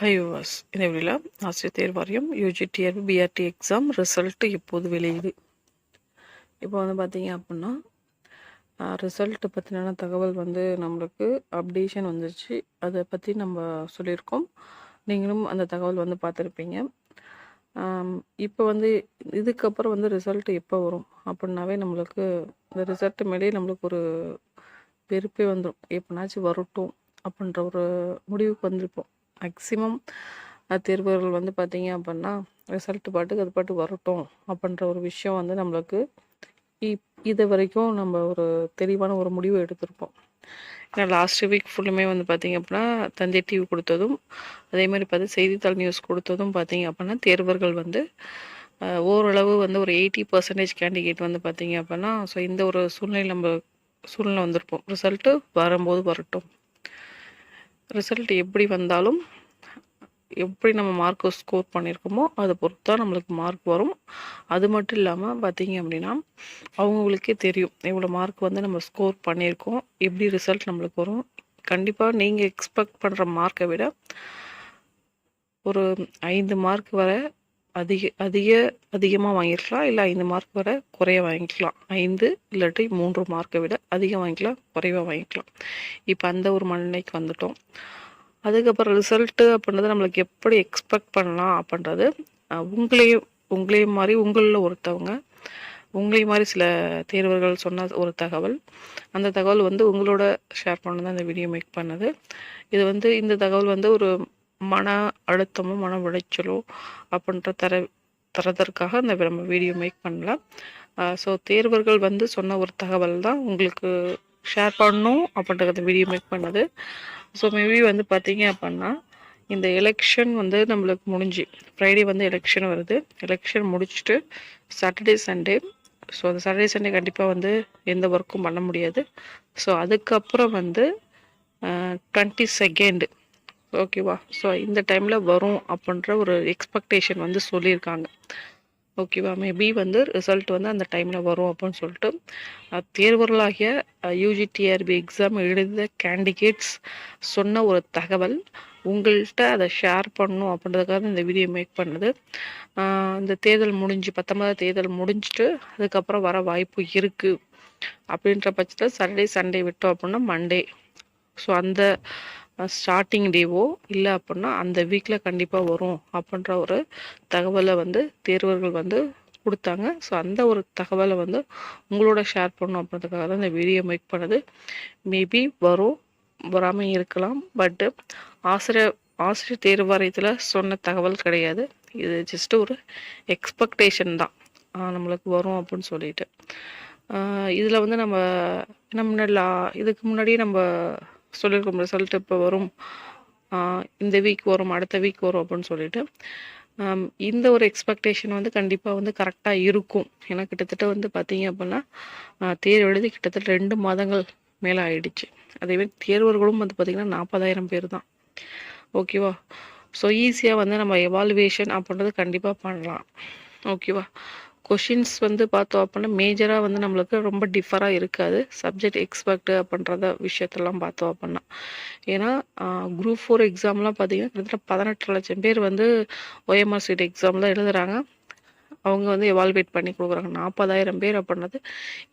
High was இந்த வீடியோவில் ஆசிரியர் தேர்வாரியம் வாரியம் யூஜிடிஆர்பி பிஆர்டி எக்ஸாம் ரிசல்ட்டு எப்போது வெளியுது இப்போ வந்து பார்த்தீங்க அப்படின்னா ரிசல்ட்டு பற்றின தகவல் வந்து நம்மளுக்கு அப்டேஷன் வந்துருச்சு. அதை பற்றி நம்ம சொல்லியிருக்கோம் நீங்களும் அந்த தகவல் வந்து பார்த்துருப்பீங்க இப்போ வந்து இதுக்கப்புறம் வந்து ரிசல்ட்டு எப்போ வரும்? அப்படின்னாவே நம்மளுக்கு இந்த ரிசல்ட்டு மேலேயே நம்மளுக்கு ஒரு வெறுப்பே வந்துடும் எப்போனாச்சும் வரட்டும் அப்படின்ற ஒரு முடிவுக்கு வந்திருப்போம். மேக்ஸிமம் தேர்வர்கள் வந்து பார்த்திங்க அப்படின்னா ரிசல்ட்டு பாட்டுக்கு அது பாட்டு வரட்டும் அப்படின்ற ஒரு விஷயம் வந்து நம்மளுக்கு இப் இது வரைக்கும் நம்ம ஒரு தெளிவான ஒரு முடிவு எடுத்திருப்போம். ஏன்னா லாஸ்ட் வீக் ஃபுல்லுமே வந்து பார்த்திங்க அப்படின்னா தந்தை டிவி கொடுத்ததும் அதே மாதிரி பார்த்து செய்தித்தாள் நியூஸ் கொடுத்ததும் பார்த்திங்க அப்படின்னா தேர்வர்கள் வந்து ஓரளவு வந்து ஒரு எயிட்டி பர்சன்டேஜ் கேண்டிடேட் வந்து பார்த்திங்க அப்படின்னா ஸோ இந்த ஒரு சூழ்நிலை நம்ம சூழ்நிலை வந்திருப்போம். ரிசல்ட்டு வரும்போது வரட்டும். ரிசல்ட் எப்படி வந்தாலும் எப்படி நம்ம மார்க் ஸ்கோர் பண்ணியிருக்கோமோ அதை பொறுத்து தான் நம்மளுக்கு மார்க் வரும். அது மட்டும் இல்லாமல் பார்த்தீங்க அப்படின்னா அவங்களுக்கே தெரியும் எவ்வளோ மார்க் வந்து நம்ம ஸ்கோர் பண்ணியிருக்கோம் எப்படி ரிசல்ட் நம்மளுக்கு வரும். கண்டிப்பாக நீங்கள் எக்ஸ்பெக்ட் பண்ணுற மார்க்கை விட ஒரு ஐந்து மார்க் வரை அதிக அதிக அதிகமாக வாங்கிக்கலாம் இல்லை ஐந்து மார்க் வர குறைய வாங்கிக்கலாம். ஐந்து இல்லாட்டி மூன்று மார்க்கை விட அதிகம் வாங்கிக்கலாம் குறைவாக வாங்கிக்கலாம். இப்போ அந்த ஒரு மனநிலைக்கு வந்துட்டோம். அதுக்கப்புறம் ரிசல்ட்டு அப்படின்றது நம்மளுக்கு எப்படி எக்ஸ்பெக்ட் பண்ணலாம் அப்படின்றது உங்களையும் உங்களையும் மாதிரி உங்களில் ஒருத்தவங்க உங்களையும் மாதிரி சில தேர்வர்கள் சொன்ன ஒரு தகவல். அந்த தகவல் வந்து உங்களோட ஷேர் பண்ண தான் இந்த வீடியோ மேக் பண்ணது. இது வந்து இந்த தகவல் வந்து ஒரு மன அழுத்தமோ மன உளைச்சலோ அப்படின்ற தர தரதற்காக இந்த நம்ம வீடியோ மேக் பண்ணல ஸோ தேர்வர்கள் வந்து சொன்ன ஒரு தகவல் தான் உங்களுக்கு ஷேர் பண்ணணும் அப்படின்றத வீடியோ மேக் பண்ணது. ஸோ மேபி வந்து பார்த்தீங்க அப்படின்னா இந்த எலெக்ஷன் வந்து நம்மளுக்கு முடிஞ்சு. ஃப்ரைடே வந்து எலெக்ஷன் வருது. எலெக்ஷன் முடிச்சுட்டு சாட்டர்டே சண்டே ஸோ அந்த சாட்டர்டே சண்டே கண்டிப்பாக வந்து எந்த ஒர்க்கும் பண்ண முடியாது. ஸோ அதுக்கப்புறம் வந்து டுவெண்ட்டி செகண்டு ஓகேவா ஸோ இந்த டைமில் வரும் அப்படின்ற ஒரு எக்ஸ்பெக்டேஷன் வந்து சொல்லியிருக்காங்க. ஓகேவா மேபி வந்து ரிசல்ட் வந்து அந்த டைமில் வரும் அப்படின்னு சொல்லிட்டு தேர்வர்களாகிய யூஜிடிஆர்பி எக்ஸாம் எழுதிய கேண்டிடேட்ஸ் சொன்ன ஒரு தகவல் உங்கள்கிட்ட அதை ஷேர் பண்ணணும் அப்படின்றதுக்காக இந்த வீடியோ மேக் பண்ணுது. இந்த தேர்தல் முடிஞ்சு பத்தொன்பதாவது தேர்தல் முடிஞ்சுட்டு அதுக்கப்புறம் வர வாய்ப்பு இருக்குது அப்படின்ற பட்சத்தில் சாட்டர்டே சண்டே விட்டோம் அப்படின்னா மண்டே ஸோ அந்த ஸ்டார்டிங் டேவோ இல்லை அப்படின்னா அந்த வீக்கில் கண்டிப்பாக வரும் அப்படின்ற ஒரு தகவலை வந்து தேர்வர்கள் வந்து கொடுத்தாங்க. ஸோ அந்த ஒரு தகவலை வந்து உங்களோட ஷேர் பண்ணும் அப்படின்றதுக்காக தான் இந்த வீடியோ மேக் பண்ணது. மேபி வரும் வராமல் இருக்கலாம் பட்டு ஆசிரியர் ஆசிரியர் தேர்வு வாரியத்தில் சொன்ன தகவல் கிடையாது. இது ஜஸ்ட் ஒரு எக்ஸ்பெக்டேஷன் தான். நம்மளுக்கு வரும் அப்படின்னு சொல்லிட்டு. இதில் வந்து நம்ம என்ன முன்னாடி இதுக்கு முன்னாடியே நம்ம சொல்லியிருக்கோம் ரிசல்ட் இப்போ வரும். இந்த வீக் வரும் அடுத்த வீக் வரும் அப்படின்னு சொல்லிட்டு இந்த ஒரு எக்ஸ்பெக்டேஷன் வந்து கண்டிப்பாக வந்து கரெக்டாக இருக்கும். ஏன்னா கிட்டத்தட்ட வந்து பார்த்தீங்க அப்படின்னா தேர்வு எழுதி கிட்டத்தட்ட ரெண்டு மாதங்கள் மேலே ஆயிடுச்சு. அதேமாதிரி தேர்வர்களும் வந்து பார்த்திங்கன்னா நாற்பதாயிரம் பேர் தான். ஓகேவா ஸோ ஈஸியாக வந்து நம்ம எவால்வேஷன் அப்படின்றது கண்டிப்பாக பண்ணலாம். ஓகேவா கொஷின்ஸ் வந்து பார்த்தோம் அப்படின்னா மேஜராக வந்து நம்மளுக்கு ரொம்ப டிஃபராக இருக்காது. சப்ஜெக்ட் எக்ஸ்பெக்ட் அப்படின்றத விஷயத்தெல்லாம் பார்த்தோம் அப்படின்னா. ஏன்னா குரூப் ஃபோர் எக்ஸாம்லாம் பார்த்தீங்கன்னா கிட்டத்தட்ட பதினெட்டு லட்சம் பேர் வந்து ஓஎம்ஆர் சீட் எக்ஸாம்லாம் எழுதுகிறாங்க அவங்க வந்து எவால்வேட் பண்ணி கொடுக்குறாங்க. நாற்பதாயிரம் பேர் அப்படின்றது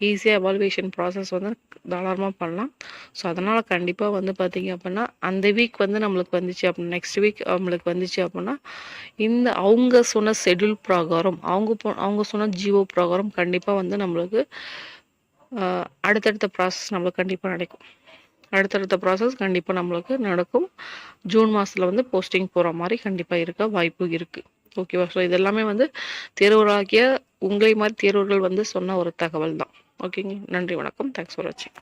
ஈஸியாக எவால்வேஷன் ப்ராசஸ் வந்து தாராளமாக பண்ணலாம். ஸோ அதனால் கண்டிப்பாக வந்து பார்த்திங்க அப்படின்னா அந்த வீக் வந்து நம்மளுக்கு வந்துச்சு அப்படின்னா நெக்ஸ்ட் வீக் நம்மளுக்கு வந்துச்சு அப்படின்னா இந்த அவங்க சொன்ன ஷெடியூல் ப்ராகாரம் அவங்க போ அவங்க சொன்ன ஜிஓ ப்ராகாரம் கண்டிப்பாக வந்து நம்மளுக்கு அடுத்தடுத்த ப்ராசஸ் நம்மளுக்கு கண்டிப்பாக நடக்கும். அடுத்தடுத்த ப்ராசஸ் கண்டிப்பாக நம்மளுக்கு நடக்கும். ஜூன் மாதத்தில் வந்து போஸ்டிங் போகிற மாதிரி கண்டிப்பாக இருக்க வாய்ப்பு இருக்குது ஓகேவா? ஸோ இதெல்லாமே வந்து தேர்வராகிய உங்களை மாதிரி தேர்வர்கள் வந்து சொன்ன ஒரு தகவல் தான் ஓகேங்க? நன்றி வணக்கம். தேங்க்ஸ் ஃபார் வாட்சிங்